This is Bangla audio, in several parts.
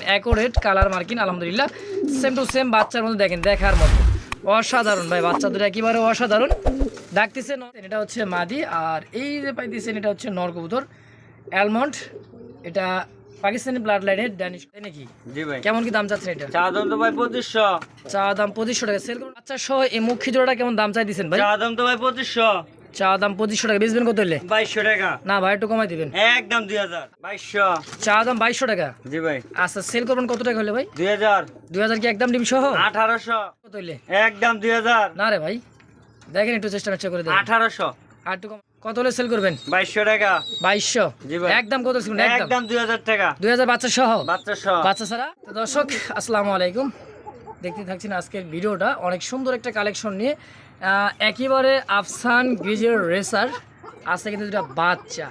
অ্যাকোরেট কালার মার্কিন আলহামদুলিল্লাহ সেম টু সেম বাচ্চার মধ্যে দেখেন দেখার মতো। অসাধারণ ভাই বাচ্চা দুটো একেবারে অসাধারণ। ডাকতেছে এটা হচ্ছে মাদি আর এই যে পাইতেছেন এটা হচ্ছে নর কবুতর অ্যালমন্ড এটা পাকিস্তানি ব্লাড লাইনের ড্যানিশ তাই নাকি? জি ভাই। কেমন কি দাম চাচ্ছেন এটা? চা দাম তো ভাই পঁচিশশো। চা দাম পঁচিশশো টাকা। সেল করুন। আচ্ছা সহ এই মুখী জোড়াটা কেমন দাম চাই দিচ্ছেন ভাই? চা দাম তো ভাই পঁচিশশো। চা দাম পঁচিশশো টাকা বেচবেন কত হলে বাইশশো টাকা। না ভাই একটু কমাই দিবেন। একদম দুই হাজার। বাইশশো। চা দাম বাইশশো টাকা? জি ভাই। আচ্ছা সেল করবেন কত টাকা হলে ভাই? দুই হাজার। দুই হাজার কি একদম ডিম সহ? আঠারোশো। কত হলে একদম দুই হাজার। না রে ভাই দেখেন একটু চেষ্টা করে দেন আঠারোশো। আর একটু কত হলে সেল করবেন? বাইশশো টাকা। বাইশশো। একদম কত একদম। দুই হাজার টাকা। দুই হাজার বাচ্চা সহ? বাচ্চা সহ বাচ্চা ছাড়া? দর্শক আসসালামু আলাইকুম। দেখতে থাকছেন আজকের ভিডিওটা। অনেক সুন্দর একটা কালেকশন নিয়ে একেবারে আফসান গ্রিজের রেসার। আছে কিন্তু দুটা বাচ্চা।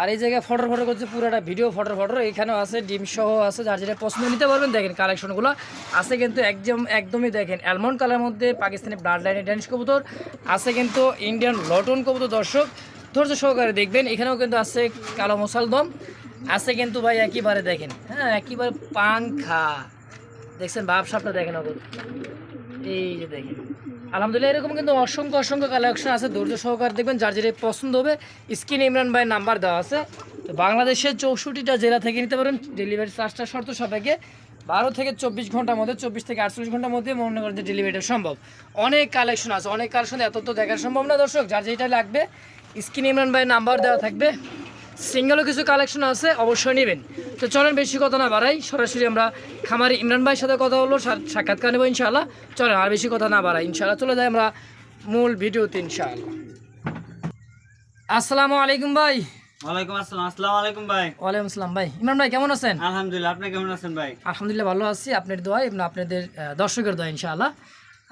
আর এই জায়গায় ফটো ফটো করছে, পুরোটা ভিডিও ফটো ফটো এখানেও আছে ডিম সহ আছে, যার যেটা পছন্দ নিতে পারবেন। দেখেন কালেকশনগুলো আছে কিন্তু একদম, একদমই দেখেন অ্যালমন্ড কালার মধ্যে পাকিস্তানি ব্লাড লাইনের ড্যানিশ কবুতর। আছে কিন্তু ইন্ডিয়ান লটন কবুতর, দর্শক। ধৈর্য সহকারে দেখবেন। এখানেও কিন্তু আছে কালো মশালদম আছে কিন্তু ভাই একেবারে দেখেন হ্যাঁ একেবারে পাংখা। দেখছেন, বাপ সাপটা দেখেন ওগুলো এই যে দেখেন। আলহামদুলিল্লাহ, এরকম কিন্তু অসংখ্য অসংখ্য কালেকশন আছে। ধৈর্য সহকার দেখবেন, যার যেটা পছন্দ হবে, স্ক্রিন ইমরান ভাই নাম্বার দেওয়া আছে। তো বাংলাদেশের চৌষট্টিটা জেলা থেকে নিতে পারেন ডেলিভারি চার্জটা শর্ত সাপেক্ষে বারো থেকে চব্বিশ ঘণ্টার মধ্যে, চব্বিশ থেকে আটচল্লিশ ঘণ্টার মধ্যে মনে করেন যে ডেলিভারিটা সম্ভব। অনেক কালেকশন আছে, অনেক কালেকশন এত তো দেখা সম্ভব না দর্শক, যার যেটা লাগবে, স্ক্রিন ইমরান ভাই নাম্বার দেওয়া থাকবে। সিঙ্গেলও কিছু কালেকশন আছে অবশ্যই নেবেন। তো চলেন বেশি কথা না বাড়াই সরাসরি আমরা খামারি ইমরান ভাইয়ের সাথে কথা হলো সাক্ষাৎকার নেব ইনশাআল্লাহ। চলেন আর বেশি কথা না বাড়াই ইনশাআল্লাহ চলে যাই আমরা মূল ভিডিওতে ইনশাআল্লাহ। আসসালামু আলাইকুম ভাই। ওয়ালাইকুম আসসালাম আসসালামু আলাইকুম ভাই। ওয়ালাইকুম আসসালাম ভাই। ইমরান ভাই কেমন আছেন? আলহামদুলিল্লাহ আপনি কেমন আছেন ভাই? আলহামদুলিল্লাহ ভালো আছি। আপনার দোয়া এবং আপনাদের দর্শকের দোয়া ইনশাআল্লাহ।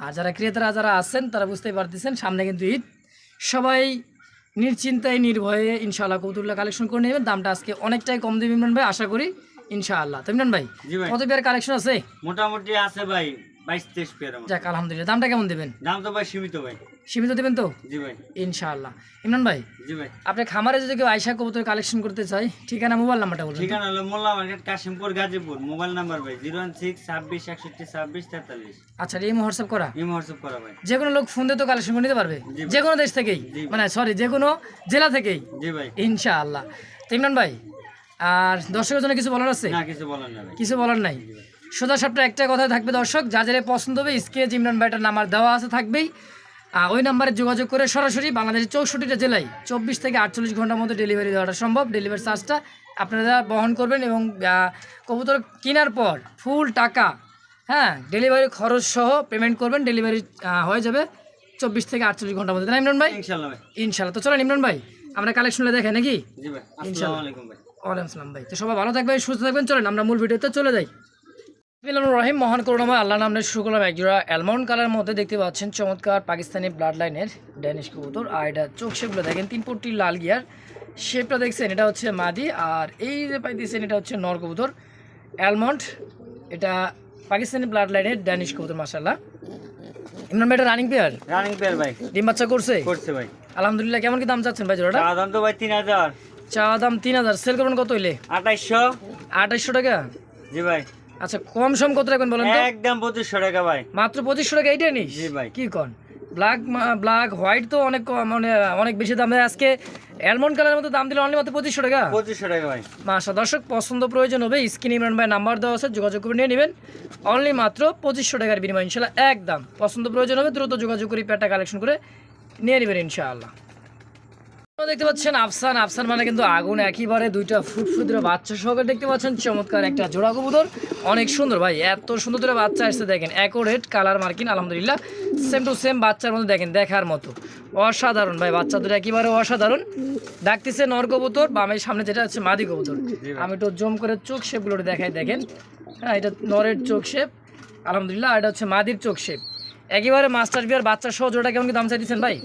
আর যারা ক্রেতারা যারা আছেন তারা বুঝতেই পারতেছেন সামনে কিন্তু ঈদ। সবাই নিশ্চিন্তায় নির্ভয়ে ইনশাআল্লাহ কৌতুল্লা কালেকশন করে নেবেন। দামটা আজকে অনেকটাই কম দেবে ইমরান ভাই আশা করি ইনশাআল্লাহ। তো ইমরান ভাই ভাই। কত পেয়ার কালেকশন আছে? মোটামুটি আছে ভাই বাইশ তেইশ পেয়ার যাক আলহামদুলিল্লাহ। দামটা কেমন দেবেন? দাম তো ভাই সীমিত ভাই। সীমিত দেবেন তো? জি ভাই। ইনশাআল্লাহ। ইমরান ভাই জি ভাই। আপনি খামারে যদি কেউ আয়সা কবুতর কালেকশন করতে চাই ঠিকানা মোবাইল নাম্বারটা বলুন ঠিকানা হলো Molla market Kashimpur Gazipur. Mobile number ভাই জিরো ওয়ান সিক্স ছাব্বিশ একষট্টি ছাব্বিশ তেতাল্লিশ। আচ্ছা এই হোয়াটসঅ্যাপ করা? ইমো হোয়াটসঅ্যাপ করা ভাই। যে কোনো লোক ফোন দিয়ে তো কালেকশন করে নিতে পারবে। যে কোনো দেশ থেকেই। মানে সরি যে কোনো জেলা থেকেই। জি ভাই। ইনশাআল্লাহ। তো ইমরান ভাই আর দর্শকের জন্য কিছু বলার আছে? না কিছু বলার কিছু বলার নাই? সোজা সাপটা একটা কথা থাকবে দর্শক। যা যারা পছন্দ হবে স্ক্রিনে ইমরান ভাইটার নাম্বার দেওয়া আছে থাকবেই। ওই নাম্বারে যোগাযোগ করে সরাসরি বাংলাদেশের চৌষট্টিটা জেলায় চব্বিশ থেকে আটচল্লিশ ঘণ্টার মধ্যে ডেলিভারি দেওয়াটা সম্ভব। ডেলিভারি চার্জটা আপনারা বহন করবেন এবং কবুতর কেনার পর ফুল টাকা হ্যাঁ ডেলিভারি খরচ সহ পেমেন্ট করবেন। ডেলিভারি হয়ে যাবে চব্বিশ থেকে আটচল্লিশ ঘণ্টার মধ্যে। না ইমরান ভাই? ইনশাল্লাহ ভাই। ইনশাল্লাহ। তো চলেন ইমরান ভাই আমরা কালেকশনটা দেখে নাকি? ওয়ালাইকুম আসসালাম ভাই। তো সবাই ভালো থাকবেন সুস্থ থাকবেন। চলেন আমরা মূল ভিডিওতে চলে যাই। বিসমিল্লাহির রহিম মহান করুণাময় আল্লাহ নামের শুরু করলাম একজোড়া অ্যালমন্ড কালার মধ্যে দেখতে পাচ্ছেন। চমৎকার পাকিস্তানি ব্লাড লাইনের ড্যানিশ কবুতর। আর এটা চোখ শেপগুলো দেখেন তিন পট্টি লাল গিয়ার শেপটা দেখছেন এটা হচ্ছে মাদি। আর এই যে পাইতেছেন এটা হচ্ছে নর কবুতর। অ্যালমন্ড এটা পাকিস্তানি ব্লাড লাইনের ড্যানিশ কবুতর মাসাল্লাহ ইমরান ভাই এটা রানিং পেয়ার রানিং পেয়ার ভাই। ডিম বাচ্চা করছে? করছে ভাই। আলহামদুলিল্লাহ কেমন কি দাম চাচ্ছেন ভাই জোড়াটা? চা দাম তো ভাই তিন হাজার। চা দাম তিন হাজার। সেল করবেন কত হইলে? আঠাইশশো। আঠাইশশো টাকা? জি ভাই। আচ্ছা কম সম কত রাখবেন বলেন তো? একদম পঁচিশশো টাকা ভাই। মাত্র পঁচিশশো টাকা এইটা নিস? জি ভাই। কি কন? ব্ল্যাক ব্ল্যাক হোয়াইট তো অনেক কম, মানে অনেক বেশি দাম আজকে। অ্যালমন্ড কালারের মতো দাম দিলে অনলি মাত্র পঁচিশশো টাকা? পঁচিশশো টাকা ভাই। মাসা দর্শক পছন্দ প্রয়োজন হবে স্ক্রিন ইমরান ভাই নাম্বার দেওয়া আছে যোগাযোগ করে নিয়ে নেবেন। অনলি মাত্র পঁচিশশো টাকার বিনিময় ইনশাল্লাহ একদম। পছন্দ প্রয়োজন হবে দ্রুত যোগাযোগ করে প্যাটটা কালেকশন করে নিয়ে নেবেন ইনশাআল্লাহ। দেখতে পাচ্ছেন আফসান। আফসান মানে কিন্তু আগুন একইবারে দুইটা ফুটফুটে বাচ্চা সহকারে দেখতে পাচ্ছেন। চমৎকার একটা জোড়া কবুতর। অনেক সুন্দর ভাই, এত সুন্দর দুটো বাচ্চা আসছে, দেখেন। অ্যাকোরেট কালার মার্কিন আলহামদুলিল্লাহ। সেম টু সেম বাচ্চার মধ্যে, দেখেন, দেখার মতো। অসাধারণ ভাই বাচ্চা দুটো একেবারে অসাধারণ। ডাকতেছে নর কবুতর, বামের সামনে যেটা হচ্ছে মাদি কবুতর। আমি একটু জম করে চোখ শেপগুলো দেখাই, দেখেন। হ্যাঁ এটা নরের চোখ শেপ। আলহামদুলিল্লাহ এটা হচ্ছে মাদির চোখ শেপ। একেবারে মাস্টার বিয়ার বাচ্চা সহ জোড়া কেমন কি দাম চাইছেন ভাই?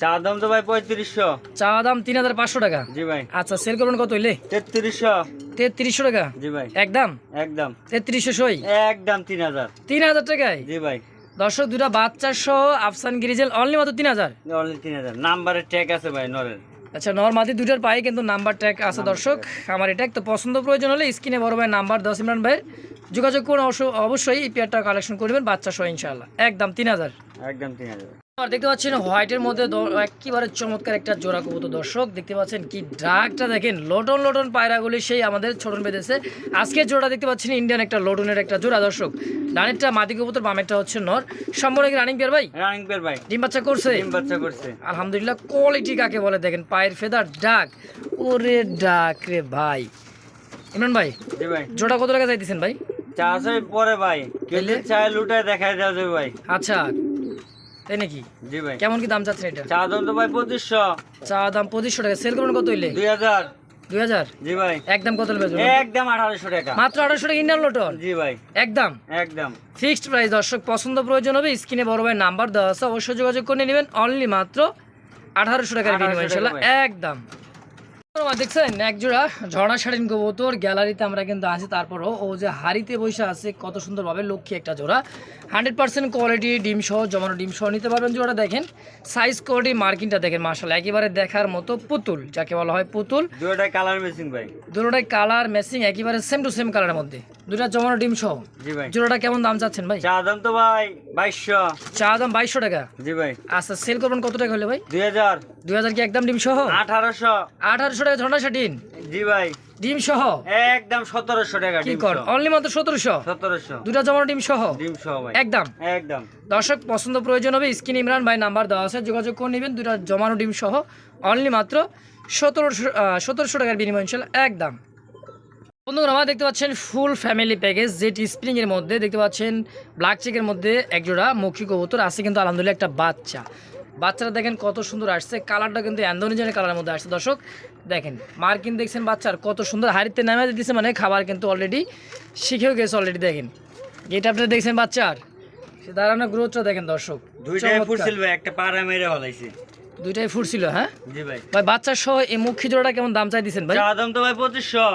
চা দাম তো ভাই পঁয়ত্রিশশো। চা দাম তিন হাজার পাঁচশো টাকা। জি ভাই। আচ্ছা সেল করবেন কত হইলে? তেত্রিশশো। তেত্রিশশো টাকা? জি ভাই। একদম? একদম। তেত্রিশশো সই? একদম তিন হাজার। তিন হাজার টাকায়? জি ভাই। দর্শক দুটা বাচ্চা সহ আফসান গিরিজেল অনলি মাত্র তিন হাজার। অনলি তিন হাজার। নাম্বারের ট্যাগ আছে ভাই নরের। আচ্ছা নর্মাদি দুটোর পায়ে কিন্তু নাম্বার ট্যাগ আছে দর্শক। আমার এটা একটু পছন্দ প্রয়োজন হলে স্ক্রিনে বড় ভাই নাম্বার দশ ইমরান ভাইয়ের। যোগাযোগ করুন অবশ্য- অবশ্যই এই পেয়ারটা কালেকশন করবেন বাচ্চা সহ ইনশাল্লাহ একদম তিন হাজার। একদম তিন হাজার। আর দেখতে পাচ্ছেন হোয়াইটের মধ্যে একেবারে চমৎকার একটা জোড়া কবুতর। দর্শক দেখতে পাচ্ছেন কি ডাকটা দেখেন লোটন লোটন পায়রাগুলি সেই আমাদের ছোটন বেঁধেছে। আজকে জোড়া দেখতে পাচ্ছেন ইন্ডিয়ান একটা লোটনের একটা জোড়া দর্শক। ডানেরটা মাদি কবুতর বামেরটা হচ্ছে নর। সম্পূর্ণ কি রানিং পেয়ার ভাই? রানিং পেয়ার ভাই। ডিম বাচ্চা করছে? ডিম বাচ্চা করছে। আলহামদুলিল্লাহ কোয়ালিটি কাকে বলে দেখেন? পায়ের ফেদার ডাক। ওরে ডাক রে ভাই। ইমরান ভাই ভাই। জোড়া কত টাকা চাইতেছেন ভাই? চা চাই পরে ভাই? চায় লুটায় দেখাই দেওয়া যাবে ভাই। আচ্ছা তাই নাকি? জি ভাই। কেমন কি দাম চাচ্ছেন এটা? চা দাম তো ভাই পঁচিশশো। চা দাম পঁচিশশো টাকা। সেল করবেন কত হইলে? দুই হাজার। দুই হাজার? জি ভাই। একদম কত একদম আঠারোশো টাকা। মাত্র আঠারোশো টাকা ইন্ডিয়ান লোটন জি ভাই। একদম? একদম। ফিক্সড প্রাইস দর্শক পছন্দ প্রয়োজন হবে স্ক্রিনে বড় ভাই নাম্বার দেওয়া আছে অবশ্যই যোগাযোগ করে নেবেন। অনলি মাত্র আঠারোশো টাকার 1800 বিনিময় টাকা ইনশাল্লাহ। একদম। দেখছেন? এক জোড়া ঝর্ণা শাড়িন কবুতর গ্যালারিতে আমরা কিন্তু আছি। তারপরও ও যে হাড়িতে বসে আছে কত সুন্দরভাবে লক্ষ্মী একটা জোড়া। হান্ড্রেড পার্সেন্ট কোয়ালিটি ডিম সহ জমানো ডিম সহ নিতে পারবেন। জোড়া দেখেন সাইজ কোয়ালিটি মার্কিংটা দেখেন মার্শাল একেবারে দেখার মতো পুতুল যাকে বলা হয় পুতুল। দুটাই কালার মেশিন ভাই। দুটোটাই কালার ম্যাচিং একেবারে সেম টু সেম কালারের মধ্যে। দুটা জমানো ডিম সহ। জি ভাই। জোড়াটা কেমন দাম চাচ্ছেন ভাই? চা দাম তো ভাই বাইশশো। চা দাম বাইশশো টাকা? জি ভাই। আচ্ছা সেল করবেন কত টাকা হলে ভাই? দুই হাজার। দুই হাজার কি একদম ডিম সহ? আঠারোশো। আঠারোশো টাকা ঝর্ণা শাটিন জি ভাই। ডিম সহ একদম সতেরোশো টাকা কি কর? অনলি মাত্র সতেরোশো? সতেরোশো। দুটা জমানো ডিম সহ ডিম সহ ভাই। একদম। একদম। দর্শক পছন্দ প্রয়োজন হবে স্ক্রিন ইমরান ভাই নাম্বার দেওয়া আছে যোগাযোগ করে নেবেন দুটা জমানো ডিম সহ অনলি মাত্র সতেরোশো সতেরোশো টাকার বিনিময় ইনশাল্লাহ একদম। বন্ধুরা আমার দেখতে পাচ্ছেন ফুল ফ্যামিলি প্যাকেজ যেটি স্প্রিং এর মধ্যে দেখতে পাচ্ছেন ব্ল্যাক চেকের মধ্যে একজোড়া মৌখিক কবুতর আছে কিন্তু আলহামদুলিল্লাহ একটা বাচ্চা। বাচ্চারা দেখেন কত সুন্দর আসছে কালারটা কিন্তু অ্যান্ডোনিজেনের কালারের মধ্যে আসছে। দর্শক দেখেন মার্কিন দেখছেন বাচ্চার কত সুন্দর হাড়িতে নামে দিতেছে মানে খাবার কিন্তু অলরেডি শিখেও গেছে অলরেডি দেখেন। গেট আপটা দেখছেন বাচ্চার? সে দাঁড়ানো গ্রোথটা দেখেন দর্শক। দুইটাই ফুটছিল ভাই একটা পাড়া মেরে হলাইছে দুইটাই ফুটছিল হ্যাঁ? জি ভাই। ভাই বাচ্চার সহ এই মুখ জোড়াটা কেমন দাম চাই দিচ্ছেন ভাই দাম তো ভাই পঁচিশশো।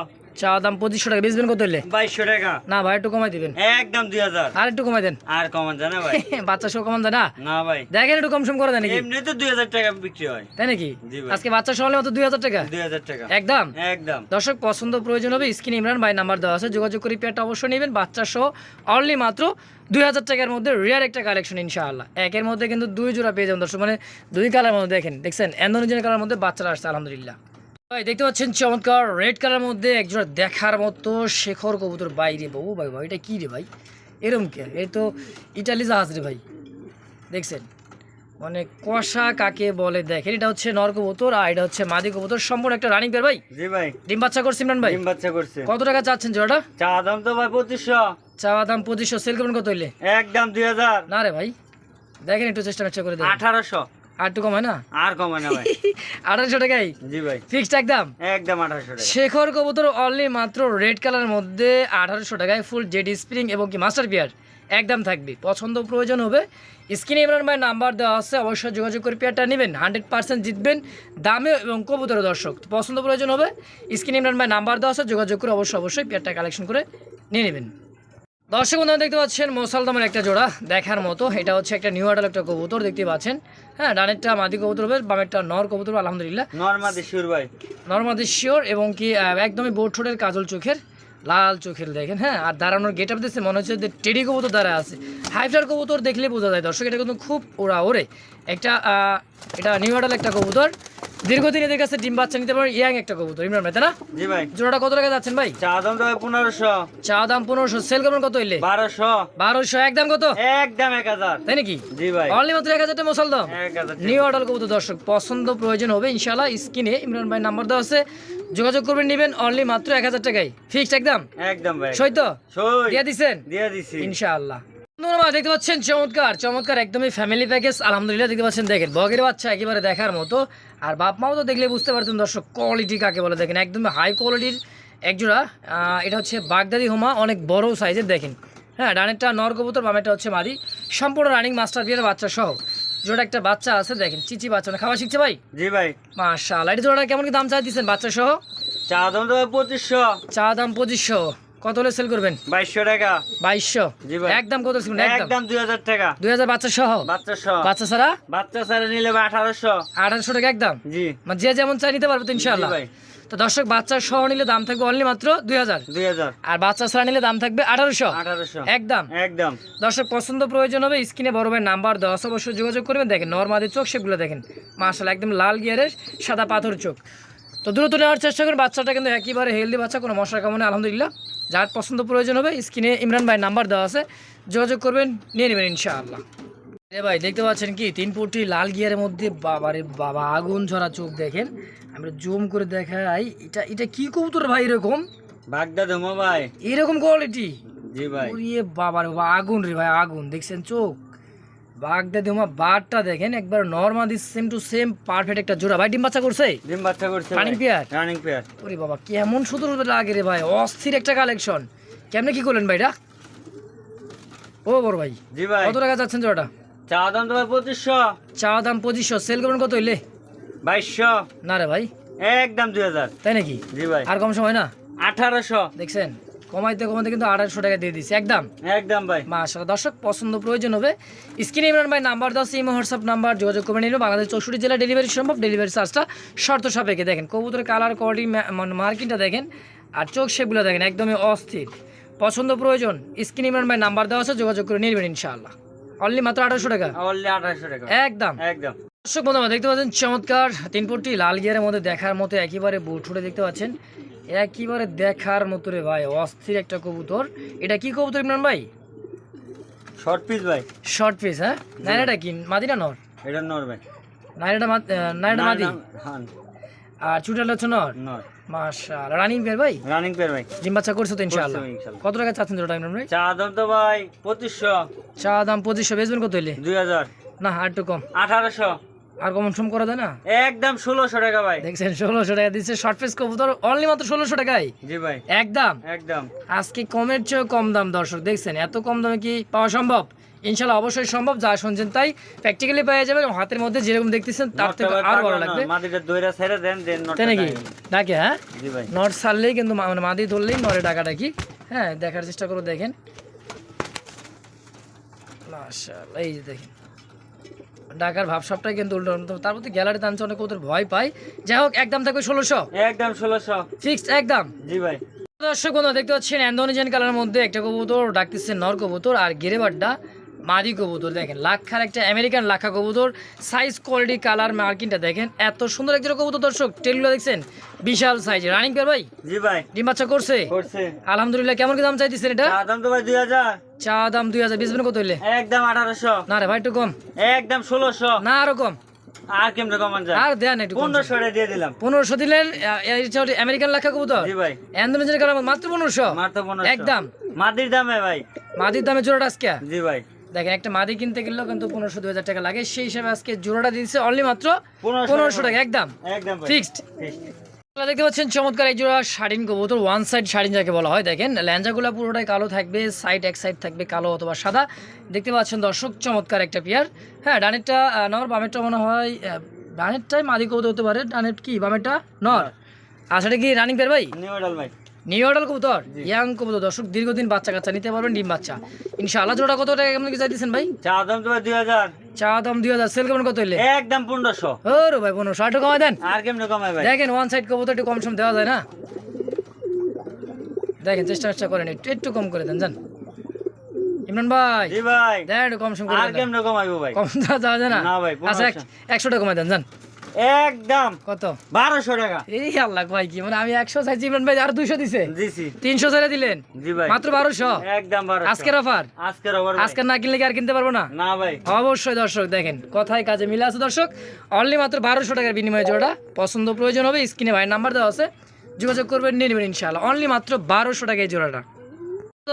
চা দাম পঁচিশশো টাকা। বেচবেন কত হলে বাইশশো টাকা। না ভাই একটু কমাই দিবেন। একদম দুই হাজার। আর একটু কমাই দেন। আর কমান জানা ভাই। বাচ্চা সহ কমান না? না ভাই। দেখেন একটু কম সম করে দেয় নাকি? এমনি তো দুই হাজার টাকা বিক্রি হয়। তাই নাকি? আজকে বাচ্চা সহ হলে মাত্র দুই হাজার টাকা? দুই হাজার টাকা। একদম? একদম। দর্শক পছন্দ প্রয়োজন হবে স্ক্রিন ইমরান ভাই নাম্বার দেওয়া আছে। যোগাযোগ করে পেয়ারটা অবশ্যই নেবেন। বাচ্চা সহ অনলি মাত্র দুই হাজার টাকার মধ্যে রিয়ার একটা কালেকশন ইনশাআল্লাহ। একের মধ্যে কিন্তু দুই জোড়া পেয়ে যাবেন দর্শক। মানে দুই কালার মধ্যে দেখেন দেখছেন? অ্যান্ডোনিজের কালার মধ্যে বাচ্চারা আসছে আলহামদুলিল্লাহ। ভাই দেখতে পাচ্ছেন চমৎকার রেড কালার মধ্যে একজোড়া দেখার মতো শেখর কবুতর বাইরে বাবু। ভাই ভাই এটা কি রে ভাই? এরম কে? এই তো ইটালি জাহাজ রে ভাই। দেখছেন? মানে কষা কাকে বলে দেখেন। এটা হচ্ছে নর কবুতর আর এটা হচ্ছে মাদি কবুতর। সম্পূর্ণ একটা রানিং পেয়ার ভাই। জি ভাই। ডিম বাচ্চা করছি ইমরান ভাই? ডিম বাচ্চা করছে। কত টাকা চাচ্ছেন জোড়াটা? চা দাম তো ভাই পঁচিশশো। চা দাম পঁচিশশো। সেল করবেন কত হইলে? একদম দুই হাজার। না রে ভাই। দেখেন একটু চেষ্টা মেষ্টা করে দেখেন। আঠারোশো। আর হয় না? আর কমে না ভাই। আঠারোশো টাকাই? জি ভাই। ফিক্সড একদম? একদম আঠারোশো শেখর কবুতর অনলি মাত্র রেড কালারের মধ্যে আঠারোশো টাকায় ফুল জেডি স্প্রিং এবং কি মাস্টার পেয়ার একদম থাকবে। পছন্দ প্রয়োজন হবে। স্ক্রিনে ইমরান ভাই নাম্বার দেওয়া আছে অবশ্যই যোগাযোগ করে পেয়ারটা নেবেন। হান্ড্রেড পার্সেন্ট জিতবেন দামে এবং কবুতর দর্শক। তো পছন্দ প্রয়োজন হবে। স্ক্রিনে ইমরান ভাই নাম্বার দেওয়া আছে যোগাযোগ করে অবশ্যই অবশ্যই পেয়ারটা কালেকশন করে নিয়ে নেবেন। দর্শক বন্ধুরা দেখতে পাচ্ছেন মোসালদামের একটা জোড়া দেখার মতো। এটা হচ্ছে একটা নিউ আডাল একটা কবুতর দেখতে পাচ্ছেন। হ্যাঁ ডানেরটা মাদি কবুতর হবে বামেরটা নর কবুতর আলহামদুলিল্লাহ। নর্মাদি শিওর ভাই। নর্মাদি শিওর এবং কি একদমই বোট ঠোঁটের কাজল চোখের লাল চোখের দেখেন হ্যাঁ। আর দাঁড়ানোর গেট আপ দিচ্ছে মনে হচ্ছে যে টেডি কবুতর দ্বারা আছে। হাইফ্লার কবুতর দেখলে বোঝা যায় দর্শক এটা কিন্তু খুব ওরা ওরে একটা আহ, এটা নিউ মডেল একটা কবুতর। দীর্ঘদিন এদের কাছে ডিম বাচ্চা নিতে পারেন ইয়াং একটা কবুতর ইমরান ভাই তাই না? জি ভাই। জোড়াটা কত টাকা যাচ্ছেন ভাই? চা দাম ভাই পনেরোশো। চা দাম পনেরোশো সেল করবেন কত হইলে? বারোশো। বারোশো একদম কত? একদম এক হাজার। তাই নাকি? জি ভাই। অনলি মাত্র এক হাজার টাকা মশাল দাম। নিউ অর্ডার কবুতর দর্শক পছন্দ প্রয়োজন হবে ইনশাল্লাহ স্ক্রিনে ইমরান ভাই নাম্বার দেওয়া আছে। যোগাযোগ করবেন নেবেন অনলি মাত্র এক হাজার টাকায়। ফিক্সড একদম? একদম ভাই। সই তো? সই। দিয়ে দিচ্ছেন দিয়ে দিছি। ইনশাআল্লাহ। বন্ধুরা দেখতে পাচ্ছেন চমৎকার চমৎকার একদমই ফ্যামিলি প্যাকেজ আলহামদুলিল্লাহ দেখতে পাচ্ছেন দেখেন বগের বাচ্চা একেবারে দেখার মতো। আর বাপ মাও তো দেখলে বুঝতে পারতেন দর্শক কোয়ালিটি কাকে বলে দেখেন একদমই হাই কোয়ালিটির একজোড়া। এটা হচ্ছে বাগদাদি হোমা অনেক বড় সাইজের দেখেন। হ্যাঁ ডানেরটা নর কবুতর বামেরটা হচ্ছে মাদি। সম্পূর্ণ রানিং মাস্টার বিয়ের বাচ্চা সহ। জোড়া একটা বাচ্চা আছে দেখেন চিচি বাচ্চা না খাওয়া শিখছে ভাই? জি ভাই। মাশাআল্লাহ এটা জোড়াটা কেমন কি দাম চাই দিচ্ছেন বাচ্চা সহ? চা দাম তো পঁচিশশো। চা দাম পঁচিশশো। কত হলে সেল করবেন? বাইশশো টাকা। বাইশশো। একদম কত একদম। একদম দুই হাজার টাকা। দুই হাজার বাচ্চা সহ? বাচ্চা সহ। বাচ্চা ছাড়া? বাচ্চা ছাড়া নিলে ভাই আঠারোশো। আঠারোশো টাকা একদম? জি। মানে যে যেমন চাই নিতে পারবে তো ইনশাআল্লাহ। জি ভাই। তো দর্শক বাচ্চা সহ নিলে দাম থাকবে অনলি মাত্র দুই হাজার। আর বাচ্চা ছাড়া নিলে দাম থাকবে আঠারোশো। একদম। একদম। দর্শক পছন্দ প্রয়োজন হবে স্ক্রিনে বড় ভাই নাম্বার আছে, অবশ্যই যোগাযোগ করবেন। দেখেন নর্মাদি চোখ সেগুলো দেখেন। মার্শাল একদম লাল গিয়ারের সাদা পাথর চোখ। তো দ্রুত নেওয়ার চেষ্টা করুন বাচ্চাটা কিন্তু একেবারে হেলদি বাচ্চা কোনো মশার কামনে আলহামদুলিল্লাহ। যার পছন্দ প্রয়োজন হবে স্ক্রিনে ইমরান ভাই নাম্বার দেওয়া আছে যোগাযোগ করবেন নিয়ে নেবেন ইনশাআল্লাহ। রে ভাই দেখতে পাচ্ছেন কি তিন ফুটি লাল গিয়ারের মধ্যে বাবারে বাবা আগুন ঝরা চোখ দেখেন। আমরা জুম করে দেখাই এটা এটা কি কবুতর ভাই এরকম? বাগদা ধমো ভাই। এরকম কোয়ালিটি জি ভাই। ওরে বাবা বাবা, আগুন রে ভাই আগুন দেখছেন চোখ? বাগদা দিমা বারটা দেখেন একবার normal same to same perfect একটা জোড়া। ভাই ডিম বাচ্চা করছে? ডিম বাচ্চা করছে Running pair? রানিং পেয়ার ওরে বাবা কেমন সুন্দর লাগে রে ভাই অস্থির একটা কালেকশন কেমনে কি করলেন ভাইটা ও বড় ভাই জি ভাই। কত টাকা যাচ্ছেন জোড়াটা? চা দাম তো ভাই পঁচিশশো। চা দাম পঁচিশশো সেল করবেন কত হইলে? বাইশশো। না রে ভাই। একদম দুই হাজার। তাই নাকি? জি ভাই। আর কম সময় না? আঠারোশো। দেখছেন? কমাইতে কমাইতে কিন্তু আড়াইশো টাকা দিয়ে দিচ্ছে একদম? একদম ভাই। মাশাআল্লাহ দর্শক পছন্দ প্রয়োজন হবে। স্ক্রিনে ইমরান ভাই নাম্বার দাও সিম হোয়াটসঅ্যাপ নাম্বার যোগাযোগ করে নিল বাংলাদেশ চৌষট্টি জেলা ডেলিভারি সম্ভব। ডেলিভারি চার্জটা শর্ত সাপেক্ষে। দেখেন কবুতরের কালার কোয়ালিটি মার্কিংটা দেখেন আর চোখ শেপগুলো দেখেন একদমই অস্থির। পছন্দ প্রয়োজন স্ক্রিনে ইমরান ভাই নাম্বার দেওয়া আছে যোগাযোগ করে নিবেন ইনশাআল্লাহ। অনলি মাত্র আঠারোশো টাকা? অনলি আঠারোশো টাকা। একদম। একদম। দর্শক বন্ধুরা দেখতে পাচ্ছেন চমৎকার তিন ফুটটি লাল গিয়ারের মধ্যে দেখার মতো একেবারে বুটুরে দেখতে পাচ্ছেন। একেবারে দেখার মতো রে ভাই? অস্থির একটা কবুতর। এটা কি কবুতর ইমরান ভাই? শর্ট পিস ভাই। শর্ট পিস হ্যাঁ? নাইরাটা কি? মাদিনা নর? এটা নর ভাই। নাইরাটা মাদ- নাইরাটা মাদি? হ্যাঁ আর চুটাল হচ্ছে নর? নর। মাশাআল্লাহ। রানিং পেয়ার ভাই? রানিং পেয়ার ভাই। ডিম বাচ্চা করছ তো ইনশাআল্লাহ। কত টাকা চাচ্ছেন দুটো টাইম ভাই? চা দাম তো ভাই পঁচিশশো। চা দাম পঁচিশশো। বেচবেন কত হইলে? দুই হাজার। না আর একটু কম। আঠারোশো। আর কম সম করা যায় না? একদম ষোলোশো টাকা ভাই। দেখছেন ষোলোশো টাকা দিচ্ছে শর্ট পিস কবুতর অনলি মাত্র ষোলোশো টাকায়? জি ভাই। একদম? একদম। আজকে কমের চেয়েও কম দাম দর্শক দেখছেন এত কম দামে কি পাওয়া সম্ভব? ইনশাল্লাহ অবশ্যই সম্ভব যা শুনছেন তাই প্র্যাকটিক্যালি পেয়ে যাবেন হাতের মধ্যে যেরকম দেখতেছেন তার থেকে আরও ভালো লাগবে। মাটিটা দইরা ছেড়ে দেন দেন তাই নাকি? ডাকে হ্যাঁ? জি ভাই। নট সারলেই কিন্তু মানে মাদি ধরলেই নরে ডাকা ডাকি হ্যাঁ দেখার চেষ্টা করো দেখেন। মাশাআল্লাহ, এই যে দেখেন। ডাকার ভাবসাবটাই কিন্তু উল্টো। তারপর তার মধ্যে গ্যালারি টানছে অনেক ওদের ভয় পাই। যাই হোক একদম থাকবে ষোলোশো। একদম ষোলোশো। ফিক্সড একদম। জি ভাই। দর্শক বন্ধু দেখতে পাচ্ছেন অ্যান্ডোনিজেন কালারের মধ্যে একটা কবুতর ডাকতেছে নর কবুতর আর গেরেবারটা মাদি কবুতর দেখেন লাক্ষার একটা আমেরিকান লাক্ষা কবুতর সাইজ কোয়ালিটি কালার মার্কিনটা দেখেন এত সুন্দর একজন কবুতর দর্শক টেলগুলো দেখছেন বিশাল সাইজ রানিং পেয়ার ভাই? জি ভাই। ডিম বাচ্চা করছে? করছে। আলহামদুলিল্লাহ কেমন কি দাম চাইতেছেন এটা? চা দাম তো ভাই দুই হাজার। চা দাম বেচবেন কত হইলে? একদম আঠারোশো। না রে ভাই একটু কম। একদম ষোলোশো। না আরও কম। আর কেমনে কমান যায়? আর দেন একটু কম। পনেরোশো দিয়ে দিলাম। পনেরোশো দিলেন আমেরিকান লাক্ষা কবুতর? জি ভাই। অ্যান্ডোনিজেন কালার মাত্র একদম। মাটির দামে ভাই। মাদির দামে জোড়াটা আজকে? জি ভাই। দেখেন একটা মাদি কিনতে গেলেও কিন্তু পনেরোশো দু হাজার টাকা লাগে। সেই হিসাবে আজকে জোড়াটা দিচ্ছে অনলি মাত্র পনেরোশো টাকা। একদম। ফিক্সড দেখতে পাচ্ছেন চমৎকার এক জোড়া শাড়িন কবুতর ওয়ান সাইড শাড়িন যাকে বলা হয়। দেখেন ল্যাঞ্জাগুলো পুরোটাই কালো থাকবে সাইড এক সাইড থাকবে কালো অথবা সাদা। দেখতে পাচ্ছেন দর্শক চমৎকার একটা পেয়ার হ্যাঁ ডানেরটা নর বামেরটা মনে হয় ডানেরটাই মাদি কবুতর হতে পারে। ডানের কি বামেরটা নর? আর সেটা কি রানিং পেয়ার ভাই? ভাই। নিউ অর্ডার কবুতর? ইয়াং কবুতর। দর্শক দীর্ঘদিন বাচ্চা কাচ্চা নিতে পারবেন ডিম বাচ্চা। ইনশাআল্লাহ জোড়া কত টাকা কেমন কি চাইতেছেন ভাই? চা দাম তো দুই হাজার। চা দাম দুই হাজার। সেল কেমন কত হইলে? একদম পনেরোশো। ও রে ভাই পনেরোশো। আটু কমাই দেন। আর কেমনে কমায় ভাই? দেখেন ওয়ান সাইড কবুতর একটু কম সম দেওয়া যায় না? দেখেন চেষ্টা চেষ্টা করেন একটু একটু কম করে দেন জান ইমরান ভাই জি ভাই। দেন একটু কম সম করে আর কেমনে কমাইবো ভাই? কম দেওয়া যায় না? না ভাই, আচ্ছা একশো টাকা কমাই দেন জান একদম। কত? বারোশো টাকা। এই আল্লাহ কি? মানে আমি একশো চাইছি ইমরান ভাই আর দুইশো দিছে। দিছি তিনশো ছেড়ে দিলেন? জি ভাই। মাত্র বারোশো? একদম আজকের অফার আজকের ওভার আজকে না কিনলে কি আর কিনতে পারব না? না ভাই। অবশ্যই দর্শক দেখেন কথায় কাজে মিলে আছে দর্শক। অনলি মাত্র বারোশো টাকার বিনিময়ে জোড়া পছন্দ প্রয়োজন হবে। স্ক্রিনে ভাই নাম্বার দেওয়া আছে। যোগাযোগ করবেন নিয়ে নেবেন ইনশাআল্লাহ। অনলি মাত্র বারোশো টাকা এই জোড়াটা।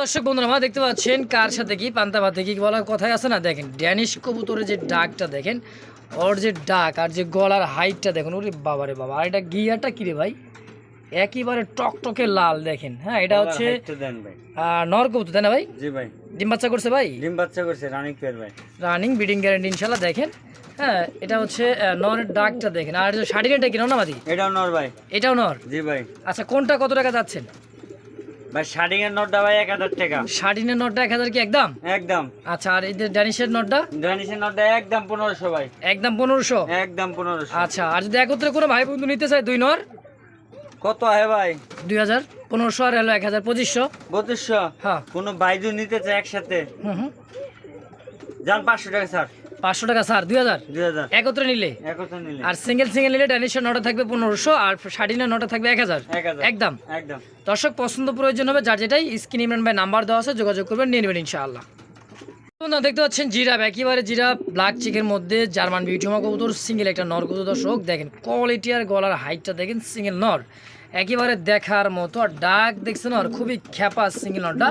দর্শক বন্ধুরা আমার দেখতে পাচ্ছেন কার সাথে কি পান্তা ভাতে কি বলার কথাই আছে না? দেখেন ড্যানিশ কবুতরের যে ডাকটা দেখেন ওর যে ডাক আর যে গলার হাইটটা দেখুন ওরে বাবারে বাবা। আর এটা গিয়ারটা কি রে ভাই? একেবারে টকটকে লাল দেখেন। হ্যাঁ এটা হচ্ছে নর কবুতর তাই না ভাই? জি ভাই। ডিম বাচ্চা করছে ভাই? ডিম বাচ্চা করছে রানিক পেয়ার ভাই। রানিং বিডিং গ্যারান্টি ইনশাল্লাহ দেখেন। হ্যাঁ এটা হচ্ছে নরের ডাকটা দেখেন। আর শাড়িটা কি নর না মাদি? এটাও নর ভাই। এটাও নর? জি ভাই। আচ্ছা কোনটা কত টাকা যাচ্ছেন? ভাই শার্টিং এর নোটটা ভাই এক হাজার টাকা। শার্টিনের নটটা এক হাজার কি একদম? একদম। আচ্ছা আর এই যে ড্যানিশের নটটা? ড্রেনিসের নোটটা একদম পনেরোশো ভাই। একদম পনেরোশো? একদম পনেরোশো। আচ্ছা আর যদি একত্রে কোনো ভাই বন্ধু নিতে চায় দুই নর? কত হয় ভাই? দুই হাজার পনেরোশো আর হলো এক হাজার পঁচিশশো। বত্রিশশো হ্যাঁ। কোনো বাইজু নিতে চায় একসাথে? হুম হুম। যান পাঁচশো টাকা স্যার। পাঁচশো টাকা স্যার দুই হাজার? একত্রে নিলে? আর সিঙ্গেল সিঙ্গেল নিলে ড্যানিশের নটা থাকবে পনেরোশো আর শার্টিনের নটা থাকবে এক হাজার। একদম? একদম। দর্শক পছন্দ প্রয়োজন হবে যার যেটাই স্ক্রিন ইমরান ভাই নাম্বার দেওয়া আছে যোগাযোগ করবেন নিয়ে নেবেন ইনশাআল্লাহ। বন্ধুরা দেখতে পাচ্ছেন জিরাপ একেবারে জিরাপ ব্ল্যাক চিকের মধ্যে জার্মান বিউটিমা কবুতর সিঙ্গেল একটা নর কবুতর দর্শক। দেখেন কোয়ালিটি আর গলার হাইটটা দেখেন সিঙ্গেল নর। একেবারে দেখার মতো আর ডাক দেখছেন আর খুবই খ্যাপা সিঙ্গেল নরটা।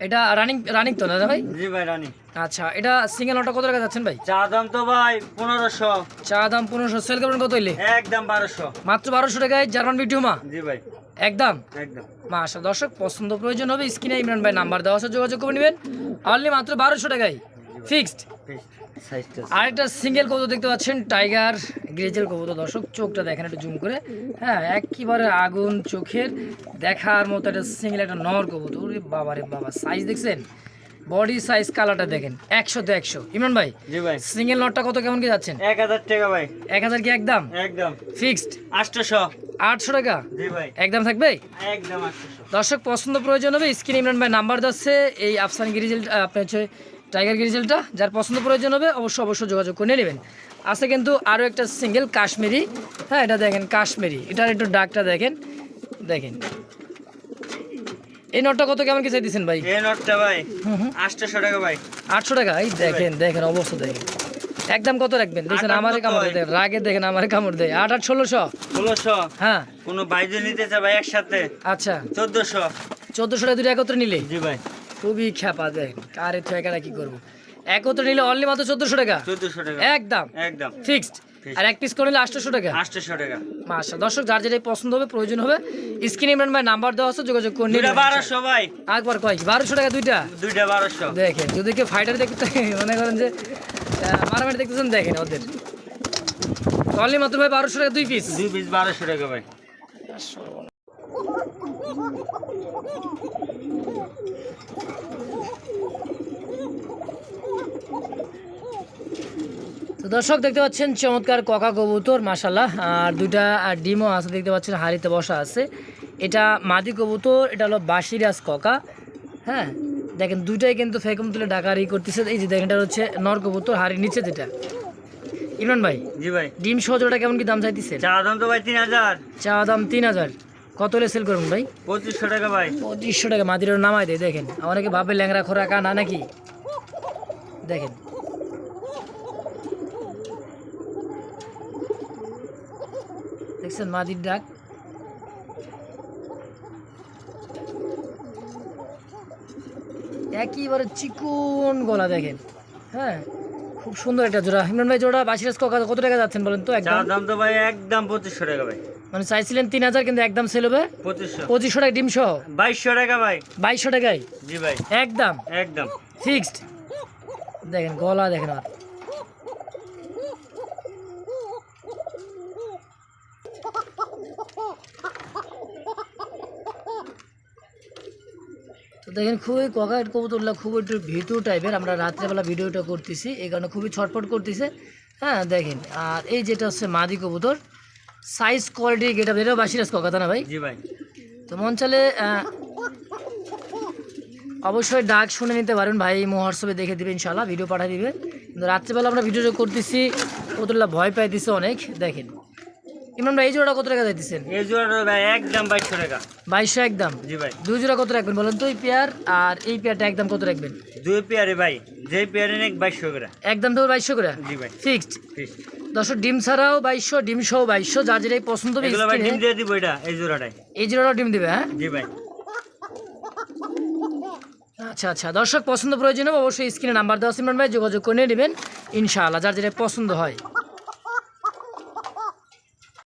এটা রানিং রানিং তো না ভাই? জি ভাই রানিং আচ্ছা এটা সিঙ্গেল নটা কত টাকা যাচ্ছেন ভাই? চা দাম তো ভাই পনেরোশো। চা দাম পনেরোশো সেল করবেন কত হইলে? একদম বারোশো। মাত্র বারোশো টাকায় জার্মান বিউটিমা জি ভাই। একদম? একদম। মাশা দর্শক পছন্দ প্রয়োজন হবে স্ক্রিনে ইমরান ভাই নাম্বার দেওয়া আছে যোগাযোগ করে নেবেন। অনলি মাত্র বারোশো টাকায়। ফিক্সড সাইজটা আরেকটা সিঙ্গেল কবুতর দেখতে পাচ্ছেন টাইগার গ্রেজেল কবুতর। দর্শক চোখটা দেখেন একটু জুম করে। হ্যাঁ একেবারে আগুন চোখের দেখার মতো একটা সিঙ্গেল একটা নর কবুতর। ওরে বাবা সাইজ দেখছেন? বডি সাইজ কালারটা দেখেন। একশো তো একশো। ইমরান ভাই জি ভাই। সিঙ্গেল নটটা কত কেমন কি যাচ্ছেন? এক হাজার টাকা ভাই। এক হাজার কি একদম? একদম। ফিক্সড আটশোশো। আটশো টাকা? জি ভাই। একদম থাকবে? একদম আটশোশো। দর্শক পছন্দ প্রয়োজন হবে স্ক্রিন ইমরান ভাই নাম্বার যাচ্ছে। এই আফসান গিরিজেল আপনার হচ্ছে টাইগার গিরিজেলটা যার পছন্দ প্রয়োজন হবে অবশ্যই অবশ্যই যোগাযোগ করে নেবেন। আছে কিন্তু আরও একটা সিঙ্গেল কাশ্মীরি। হ্যাঁ এটা দেখেন কাশ্মীরি। এটার একটু ডাকটা দেখেন। দেখেন। এই নোটটা কত কেমন কি চাইতেছেন ভাই? এই নোটটা ভাই হুম হুম। আটশোশো টাকা ভাই। আটশো টাকা? এই দেখেন দেখেন অবস্থা দেখেন। একদম কত রাখবেন? আট আমারে কামড় দেয় রাগে দেখেন আমারে কামড় দেয় আট আট ষোলোশো? ষোলোশো? হ্যাঁ। কোনো বাইজু নিতে চায় ভাই একসাথে? আচ্ছা। চোদ্দশো? চোদ্দোশো টাকা দুটো একত্রে নিলে? জি ভাই। খুবই খ্যাপা দেন কারে ঠেকাটা কি করব? একত্রে নিলে? অনলি মাত্র চোদ্দশো টাকা? চোদ্দশো টাকা। একদম। একদম। ফিক্সড আর এক পিস করে নিলে আটশোশো টাকা? আটশোশো টাকা। মাসা দর্শক যার যেটাই পছন্দ হবে প্রয়োজন হবে স্ক্রিন ইমরান ভাই নাম্বার দেওয়া আছে যোগাযোগ করে দুইটা বারোশো ভাই। একবার কয় কি? বারোশো টাকা দুইটা? দুইটা বারোশো। দেখেন যদি কেউ ফাইটার দেখতে মনে করেন যে মারামারি দেখতেছেন দেখেন ওদের। অনলি মাত্র ভাই বারোশো টাকা দুই পিস দুই পিস বারোশো টাকা ভাই। তো দর্শক দেখতে পাচ্ছেন চমৎকার ককা কবুতর মাসাল্লাহ আর দুইটা আর ডিমও আছে দেখতে পাচ্ছেন হাড়িতে বসা আছে। এটা মাদি কবুতর এটা হলো বাসিরাজ ককা। হ্যাঁ দেখেন দুইটাই কিন্তু ফেকুম তুলে ডাকারি করতেছে। এই যে দেখেন এটা হচ্ছে নর কবুতর হাড়ির নিচে যেটা। ইমরান ভাই জি ভাই। ডিম সহজটা কেমন কি দাম চাইতেছে চা দাম তো ভাই তিন হাজার। চা দাম তিন হাজার। কত হলে সেল করুন ভাই? পঁচিশশো টাকা ভাই। পঁচিশশো টাকা মাদির নামাই দেয় দেখেন। অনেকে ভাবে ল্যাংরা খোরা কানা নাকি? দেখেন। দেখছেন মাদির ডাক? একইবারে চিকন গলা দেখেন। হ্যাঁ খুব সুন্দর একটা জোড়া। ইমরান ভাই জোড়া বাসিরাজ কত টাকা যাচ্ছেন বলেন তো একদম? দাম তো ভাই একদম পঁচিশশো টাকা ভাই। মানে চাইছিলেন তিন হাজার কিন্তু একদম সেল হবে। পঁচিশশো। টাকা ডিম সহ? বাইশশো টাকা ভাই। বাইশশো টাকায়? জি ভাই। একদম? একদম। ফিক্সড দেখেন গলা দেখেন আর তো দেখেন খুবই ককাট কবুতরগুলো খুব একটু ভিটু টাইপের আমরা রাত্রেবেলা ভিডিওটা করতেছি এই কারণে খুবই ছটফট করতেছে। হ্যাঁ দেখেন আর এই যেটা হচ্ছে মাদি কবুতর সাইজ কোয়ালিটি গেট গেটা বেরো বাসিরাজ কথা না ভাই জি ভাই। তো মন চালে অবশ্যই ডাক শুনে নিতে পারেন ভাই হোয়াটসঅ্যাপে দেখে দিবে ইনশাল্লাহ ভিডিও পাঠিয়ে দিবে। কিন্তু রাত্রিবেলা আমরা ভিডিও করতেছি কতটা ভয় পাইতেছে অনেক দেখেন। ইমরান ভাই এই জোড়া কত টাকা যাইতেছেন এই জোড়াটা ভাই একদম বাইশশো টাকা। বাইশশো একদম? জি ভাই। দুই জোড়া কত রাখবেন বলেন তো এই পেয়ার? আর এই পেয়ারটা একদম কত রাখবেন? দুই পেয়ারে ভাই যে পেয়ারে বাইশশো করে। একদম তো বাইশশো করে? জি ভাই। ফিক্সড ফিস দশ ডিম ছাড়াও বাইশশো ডিম সহ বাইশশো যার যেটাই পছন্দ হবে ডিম দিয়ে দিব এটা এই জোড়াটাই। এই জোড়াটাও ডিম দিবে হ্যাঁ? জি ভাই। আচ্ছা আচ্ছা দর্শক পছন্দ প্রয়োজন অবশ্যই স্ক্রিনে নাম্বার দেওয়া সিমরান ভাই যোগাযোগ করে নেবেন ইনশাআল্লাহ যার যেটা পছন্দ হয়।